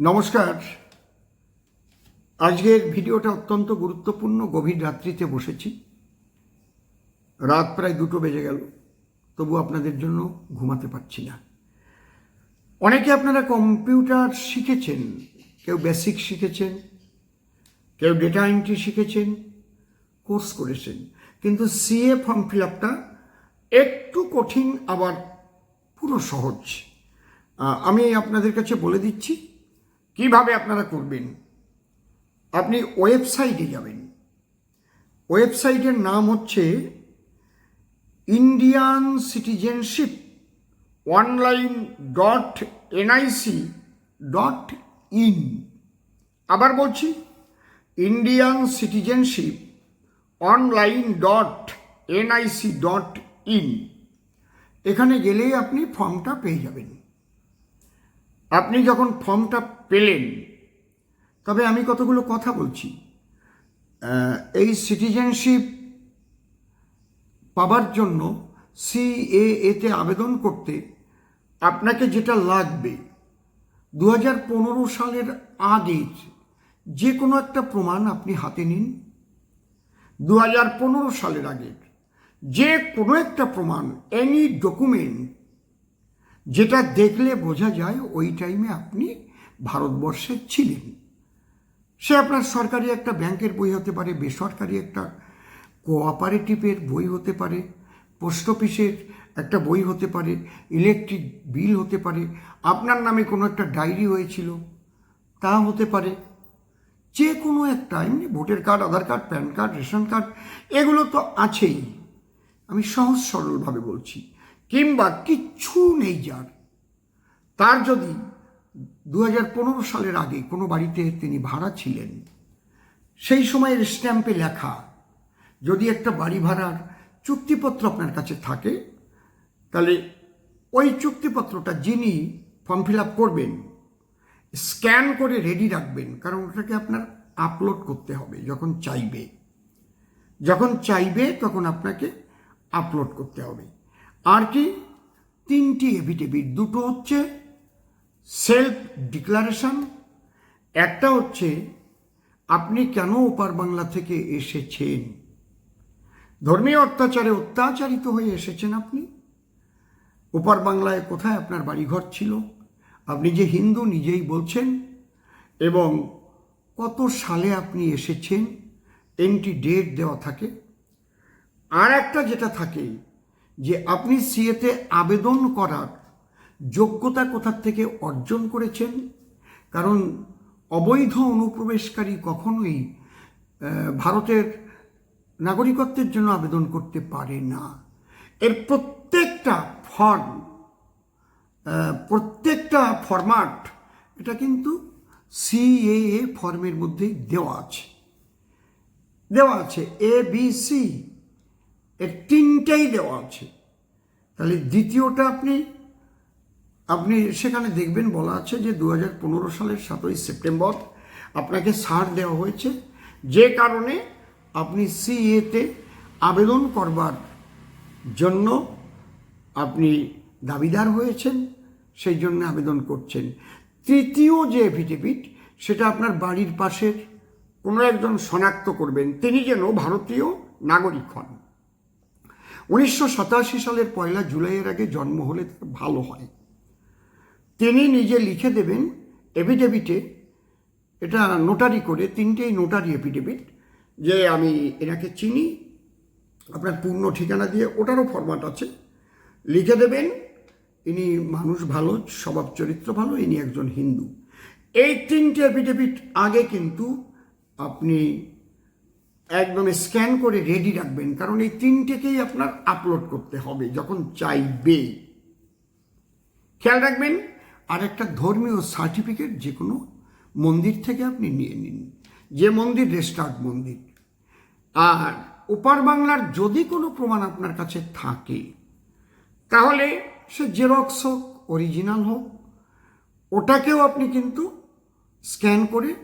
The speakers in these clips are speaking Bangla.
নমস্কার। আজকের ভিডিওটা অত্যন্ত গুরুত্বপূর্ণ, গভীর রাত্রিতে বসেছি। রাত প্রায় দুটো বেজে গেল, তবু আপনাদের জন্য ঘুমাতে পারছি না। অনেকে আপনারা কম্পিউটার শিখেছেন, কেউ বেসিক শিখেছেন, কেউ ডেটা এন্ট্রি শিখেছেন, কোর্স করেছেন। কিন্তু সিএ ফর্ম ফিল আপটা একটু কঠিন, আবার পুরো সহজ। আমি আপনাদের কাছে বলে দিচ্ছি কীভাবে আপনারা করবেন? আপনি ওয়েবসাইটে যাবেন। ওয়েবসাইটের নাম হচ্ছে Indian citizenship online dot NIC dot in আবার বলছি Indian citizenship online dot NIC dot in এখানে গেলেই আপনি ফর্মটা পেয়ে যাবেন। আপনি যখন ফর্মটা পেলেন। তবে আমি কতগুলো কথা বলছি। এই সিটিজেনশিপ পাবার জন্য সিএএতে আবেদন করতে আপনাকে যেটা লাগবে দু সালের আগের যে কোনো একটা প্রমাণ আপনি হাতে নিন। দু সালের আগের যে কোনো একটা প্রমাণ এনি ডকুমেন্ট যেটা দেখলে বোঝা যায় ওই টাইমে আপনি ভারতবর্ষে ছিলেন। সে আপনার সরকারি একটা ব্যাংকের বই হতে পারে, বেসরকারি একটা কোঅপারেটিভের বই হতে পারে, পোস্ট অফিসের একটা বই হতে পারে, ইলেকট্রিক বিল হতে পারে, আপনার নামে কোনো একটা ডায়েরি হয়েছিল, তা হতে পারে। যে কোনো একটা, এমনি voter card, Aadhaar card, PAN card, ration card, এগুলো তো আছেই। আমি সহজ সরলভাবে বলছি, কিংবা কিচ্ছু নেই যার। তার যদি দু হাজার পনেরো সালের আগে কোনো বাড়িতে তিনি ভাড়া ছিলেন। সেই সময়ের স্ট্যাম্পে লেখা, যদি একটা বাড়ি ভাড়ার চুক্তিপত্র আপনার কাছে থাকে, তাহলে ওই চুক্তিপত্রটা যিনি ফর্ম ফিল আপ করবেন, স্ক্যান করে রেডি রাখবেন, কারণ ওটাকে আপনার আপলোড করতে হবে যখন চাইবে। যখন চাইবে তখন আপনাকে আপলোড করতে হবে। আর কি? তিনটি এভিডেভিট দুটো হচ্ছে সেলফ ডিক্লারেশন একটা হচ্ছে, আপনি কেন ওপার বাংলা থেকে এসেছেন? ধর্মীয় অত্যাচারে অত্যাচারিত হয়ে এসেছেন আপনি? ওপার বাংলায় কোথায় আপনার বাড়িঘর ছিল? আপনি যে হিন্দু নিজেই বলছেন, এবং কত সালে আপনি এসেছেন? এন্ট্রি ডেট দেওয়া থাকে। আর একটা যেটা থাকে, যে আপনি সিএতে আবেদন করার যোগ্যতা কোথার থেকে অর্জন করেছেন? কারণ অবৈধ অনুপ্রবেশকারী কখনোই ভারতের নাগরিকত্বের জন্য আবেদন করতে পারে না। এর প্রত্যেকটা ফর্ম প্রত্যেকটা ফরম্যাট এটা কিন্তু সিএএ ফর্মের মধ্যেই দেওয়া আছে। দেওয়া আছে এ বি সি এর তিনটেই দেওয়া আছে। তাহলে দ্বিতীয়টা আপনি আপনি সেখানে দেখবেন বলা আছে যে দু হাজার পনেরো সালের সাতই সেপ্টেম্বর আপনাকে ছাড় দেওয়া হয়েছে। যে কারণে আপনি সিএতে আবেদন করবার জন্য আপনি দাবিদার হয়েছেন, সেই জন্য আবেদন করছেন। তৃতীয় যে এফিডেভিট সেটা আপনার বাড়ির পাশের কোনো একজন শনাক্ত করবেন। তিনি যেন ভারতীয় নাগরিক হন। উনিশশো সাতাশি সালের পয়লা জুলাইয়ের আগে জন্ম হলে ভালো হয়। তিনি নিজে লিখে দেবেন এফিডেভিটে, এটা নোটারি করে, তিনটেই নোটারি এফিডেভিট যে আমি এনাকে চিনি, আপনার পূর্ণ ঠিকানা দিয়ে ওটারও ফরম্যাট আছে। লিখে দেবেন, ইনি মানুষ ভালো, স্বভাব চরিত্র ভালো, ইনি একজন হিন্দু। এই তিনটে এফিডেভিট আগে কিন্তু আপনি একদম স্ক্যান করে রেডি রাখবেন, কারণ এই তিনটেকেই আপনার আপলোড করতে হবে, যখন চাইবে। খেয়াল রাখবেন আর একটা ধর্মীয় সার্টিফিকেট যে কোনো মন্দির থেকে আপনি নিয়ে নিন। যে মন্দির রেস্টার্ড মন্দির। আর ওপার বাংলার যদি কোনো প্রমাণ আপনার কাছে থাকে, তাহলে সে জেরক্স হোক, অরিজিনাল হোক, ওটাকেও আপনি কিন্তু স্ক্যান করে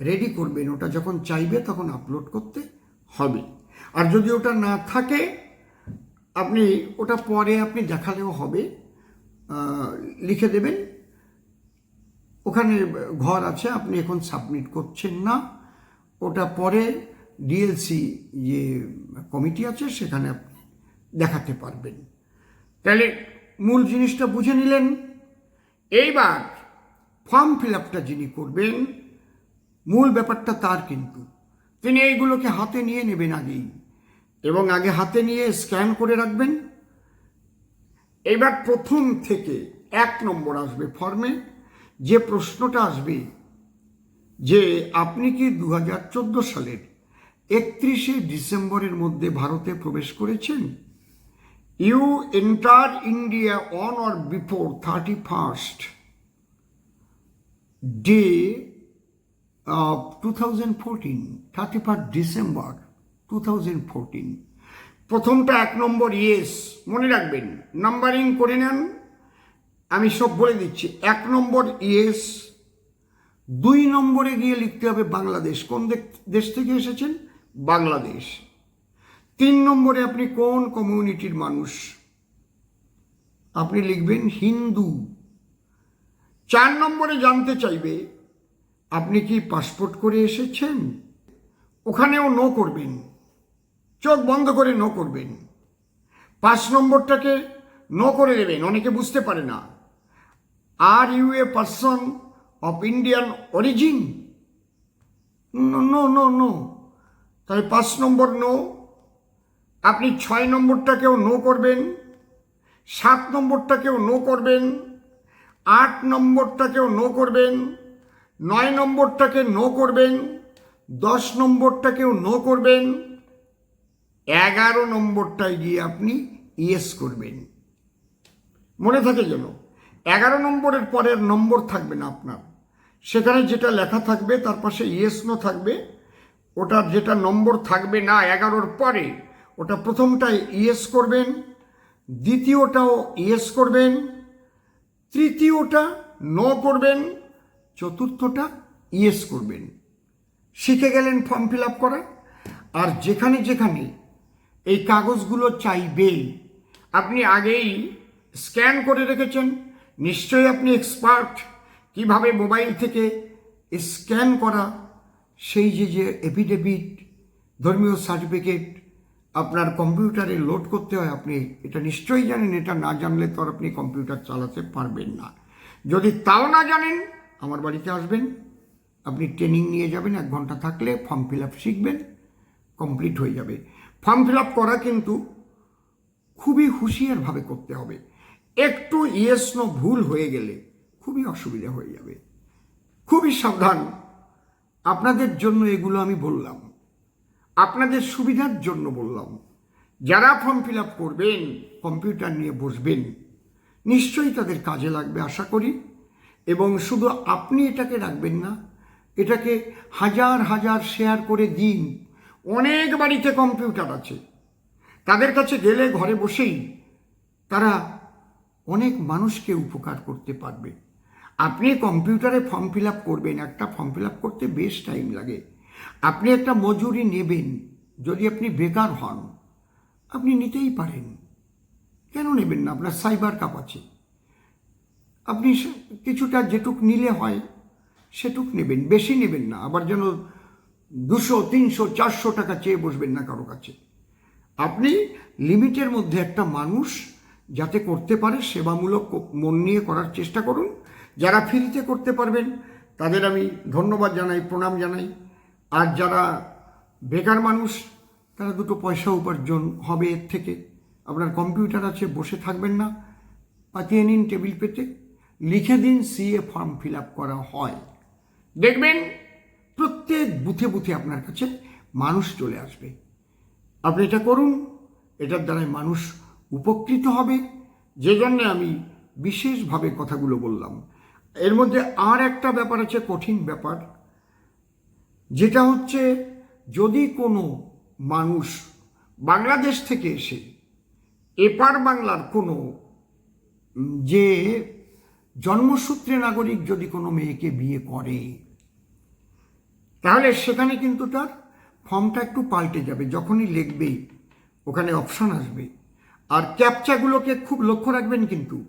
রেডি করবেন। ওটা যখন চাইবে তখন আপলোড করতে হবে। আর যদি ওটা না থাকে, আপনি ওটা পরে আপনি দেখালেও হবে লিখে দেবেন। ওখানে ঘর আছে, আপনি এখন সাবমিট করছেন না। ওটা পরে ডিএলসি যে কমিটি আছে, সেখানে আপনি দেখাতে পারবেন। তাহলে মূল জিনিসটা বুঝে নিলেন। এইবার ফর্ম ফিল আপটা যিনি করবেন, মূল ব্যাপারটা তার কিন্তু। তিনি এইগুলোকে হাতে নিয়ে নেবেন আগেই এবং আগে হাতে নিয়ে স্ক্যান করে রাখবেন। এবার প্রথম থেকে এক নম্বর আসবে ফর্মে। যে প্রশ্নটা আসবে যে আপনি কি দু হাজার চোদ্দ সালের একত্রিশে ডিসেম্বরের মধ্যে ভারতে প্রবেশ করেছেন? You enter India on or before thirty first day two thousand fourteen, thirty first December two thousand fourteen. প্রথমটা এক নম্বর ইয়েস মনে রাখবেন নাম্বারিং করে নেন। আমি সব বলে দিচ্ছি, এক নম্বর ইয়েস, দুই নম্বরে গিয়ে লিখতে হবে বাংলাদেশ। কোন দেশ থেকে এসেছেন? বাংলাদেশ। তিন নম্বরে আপনি কোন কমিউনিটির মানুষ? আপনি লিখবেন হিন্দু। চার নম্বরে জানতে চাইবে, আপনি কি পাসপোর্ট করে এসেছেন? ওখানেও নো করবেন। চোখ বন্ধ করে নো করবেন। পাঁচ নম্বরটাকে নো করে দেবেন, অনেকে বুঝতে পারে না। Are you a person of Indian origin no no no তাহলে পাঁচ নম্বর নো আপনি ছয় নম্বরটাকেও নো করবেন। সাত নম্বরটাকেও নো করবেন। আট নম্বরটাকেও নো করবেন। নয় নম্বরটাকে নো করবেন। দশ নম্বরটাকেও নো করবেন। এগারো নম্বরটায় গিয়ে আপনি ইয়েস করবেন। মনে থাকে যেন। এগারো নম্বরের পরের নম্বর থাকবে না আপনার। সেখানে যেটা লেখা থাকবে, তার পাশে ইয়েস নো থাকবে। ওটার যেটা নম্বর থাকবে না এগারোর পরে, ওটা প্রথমটায় ইয়েস করবেন, দ্বিতীয়টাও ইয়েস করবেন, তৃতীয়টা নো করবেন, চতুর্থটা ইয়েস করবেন। শিখে গেলেন ফর্ম ফিল আপ করা? আর যেখানে যেখানে এই কাগজগুলো চাইবে আপনি আগেই স্ক্যান করে রেখেছেন নিশ্চয়ই আপনি এক্সপার্ট কীভাবে মোবাইল থেকে স্ক্যান করা, সেই যে যে এফিডেভিট ধর্মীয় সার্টিফিকেট আপনার কম্পিউটারে লোড করতে হয় আপনি, এটা নিশ্চয়ই জানেন, এটা না জানলে তো আপনি কম্পিউটার চালাতে পারবেন না। যদি তাও না জানেন, আমার বাড়িতে আসবেন, আপনি ট্রেনিং নিয়ে যাবেন, এক ঘণ্টা থাকলে ফর্ম ফিল আপ শিখবেন কমপ্লিট হয়ে যাবে। ফর্ম ফিল আপ করা কিন্তু খুবই হুঁশিয়ারভাবে করতে হবে। একটু ইয়েস নো ভুল হয়ে গেলে খুবই অসুবিধা হয়ে যাবে। খুবই সাবধান। আপনাদের জন্য এগুলো আমি বললাম। আপনাদের সুবিধার জন্য বললাম। যারা ফর্ম ফিল আপ করবেন, কম্পিউটার নিয়ে বসবেন, নিশ্চয়ই তাদের কাজে লাগবে, আশা করি। এবং শুধু আপনি এটাকে রাখবেন না, এটাকে হাজার হাজার শেয়ার করে দিন। অনেক বাড়িতে কম্পিউটার আছে। তাদের কাছে গেলে ঘরে বসেই তারা অনেক মানুষকে উপকার করতে পারবে। আপনি কম্পিউটারে ফর্ম ফিল আপ করবেন, একটা ফর্ম ফিল আপ করতে বেশ টাইম লাগে। আপনি একটা মজুরি নেবেন, যদি আপনি বেকার হন, আপনি নিতেই পারেন। কেন নেবেন না? আপনার সাইবার কাপ আছে। আপনি কিছুটা যেটুক নিলে হয়, সেটুক নেবেন। বেশি নেবেন না, আবার যেন দুশো, তিনশো, চারশো টাকা চেয়ে বসবেন না কারও কাছে। আপনি লিমিটের মধ্যে একটা মানুষ যাতে করতে পারে সেবামূলক মন নিয়ে করার চেষ্টা করুন। যারা ফ্রিতে করতে পারবেন, তাদের আমি ধন্যবাদ জানাই, প্রণাম জানাই। আর যারা বেকার মানুষ, তারা দুটো পয়সা উপার্জন হবে এর থেকে। আপনার কম্পিউটার আছে, বসে থাকবেন না। পাতিয়ে নিন টেবিল পেতে। লিখে দিন সিএ ফর্ম ফিল আপ করা হয়। দেখবেন প্রত্যেক বুথে বুথে আপনার কাছে মানুষ চলে আসবে। আপনি এটা করুন, এটার দ্বারাই মানুষ উপকৃত হবে। যে জন্যে আমি বিশেষভাবে কথাগুলো বললাম। এর মধ্যে আর একটা ব্যাপার আছে, কঠিন ব্যাপার। যেটা হচ্ছে, যদি কোনো মানুষ বাংলাদেশ থেকে এসে এপার বাংলার কোনো যে জন্মসূত্রে নাগরিক যদি কোনো মেয়েকে বিয়ে করে, তাহলে সেখানে কিন্তু তার ফর্মটা একটু পাল্টে যাবে। যখনই লিখবে ওখানে অপশন আসবে। আর ক্যাপচাগুলোকে খুব লক্ষ্য রাখবেন কিন্তু,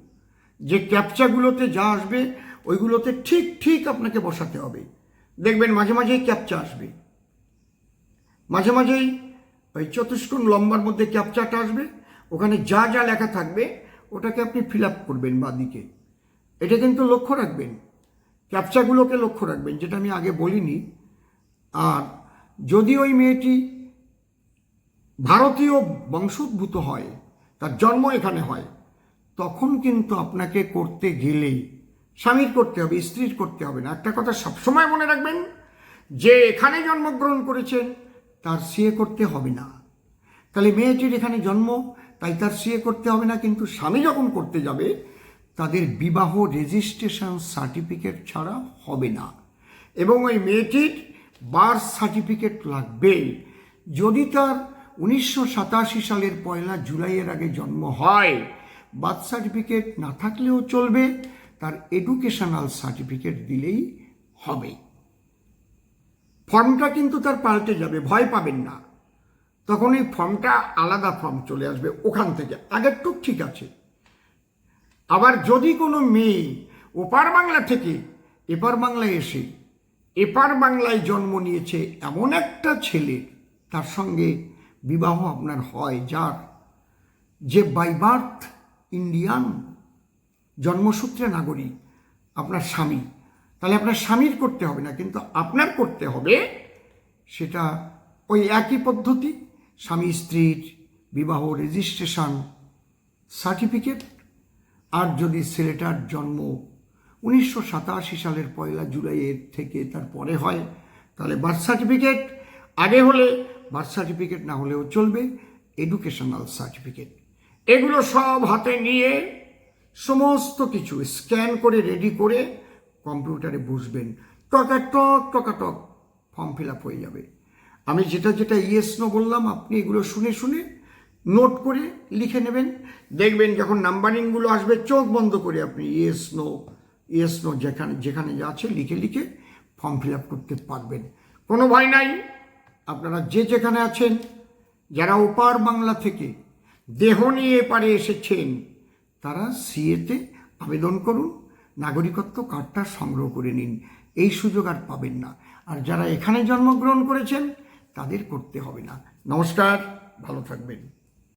যে ক্যাপচাগুলোতে যা আসবে, ওইগুলোতে ঠিক ঠিক আপনাকে বসাতে হবে। দেখবেন মাঝে মাঝেই ক্যাপচা আসবে। মাঝে মাঝেই ওই চতুষ্কোণ লম্বার মধ্যে ক্যাপচাটা আসবে, ওখানে যা যা লেখা থাকবে, ওটাকে আপনি ফিল আপ করবেন বাদিকে। এটা কিন্তু লক্ষ্য রাখবেন। ক্যাপচাগুলোকে লক্ষ্য রাখবেন, যেটা আমি আগে বলিনি। আর যদি ওই মেয়েটি ভারতীয় বংশোদ্ভূত হয় তার জন্ম এখানে হয়। তখন কিন্তু আপনাকে করতে গেলেই স্বামীর করতে হবে, স্ত্রীর করতে হবে না। একটা কথা সবসময় মনে রাখবেন, যে এখানে জন্মগ্রহণ করেছেন, তার সিএ করতে হবে না। তাহলে মেয়েটির এখানে জন্ম, তাই তার সিএ করতে হবে না, কিন্তু স্বামী যখন করতে যাবে, তাদের বিবাহ রেজিস্ট্রেশন সার্টিফিকেট ছাড়া হবে না। এবং ওই মেয়েটির বার্থ সার্টিফিকেট লাগবে যদি তার উনিশশো সাতাশি সালের পয়লা জুলাইয়ের আগে জন্ম হয়। বার্থ সার্টিফিকেট না থাকলেও চলবে, তার এডুকেশনাল সার্টিফিকেট দিলেই হবে। ফর্মটা কিন্তু তার পাল্টে যাবে, ভয় পাবেন না। তখন এই ফর্মটা আলাদা ফর্ম চলে আসবে ওখান থেকে। আগেরটুক ঠিক আছে। আবার যদি কোনো মেয়ে ওপার বাংলা থেকে এপার বাংলায় এসে এপার বাংলায় জন্ম নিয়েছে এমন একটা ছেলে, তার সঙ্গে বিবাহ আপনার হয়, যার যে বাই বার্থ ইন্ডিয়ান জন্মসূত্রে নাগরিক আপনার স্বামী। তাহলে আপনার স্বামীর করতে হবে না, কিন্তু আপনার করতে হবে সেটা ওই একই পদ্ধতি। স্বামী স্ত্রীর বিবাহ রেজিস্ট্রেশন সার্টিফিকেট আর যদি ছেলেটার জন্ম উনিশশো সাতাশি সালের পয়লা জুলাইয়ের থেকে তার পরে হয়, তাহলে বার্থ সার্টিফিকেট আগে হলে বার্থ সার্টিফিকেট না হলেও চলবে এডুকেশনাল সার্টিফিকেট এগুলো সব হাতে নিয়ে সমস্ত কিছু স্ক্যান করে রেডি করে কম্পিউটারে বসবেন। টকাটক টকাটক ফর্ম ফিল আপ হয়ে যাবে। আমি যেটা যেটা ইয়েস নো বললাম, আপনি এগুলো শুনে শুনে নোট করে লিখে নেবেন। দেখবেন যখন নাম্বারিংগুলো আসবে, চোখ বন্ধ করে আপনি ইয়েস নো ইয়েস নো যেখানে যেখানে যা আছে লিখে লিখে ফর্ম ফিল আপ করতে পারবেন। কোনো ভয় নাই। আপনারা যে যেখানে আছেন, যারা ওপার বাংলা থেকে দেহ নিয়ে এপারে এসেছেন, তারা সিএতে আবেদন করুন, নাগরিকত্ব কার্ডটা সংগ্রহ করে নিন। এই সুযোগ আর পাবেন না। আর যারা এখানে জন্মগ্রহণ করেছেন, তাদের করতে হবে না। নমস্কার, ভালো থাকবেন।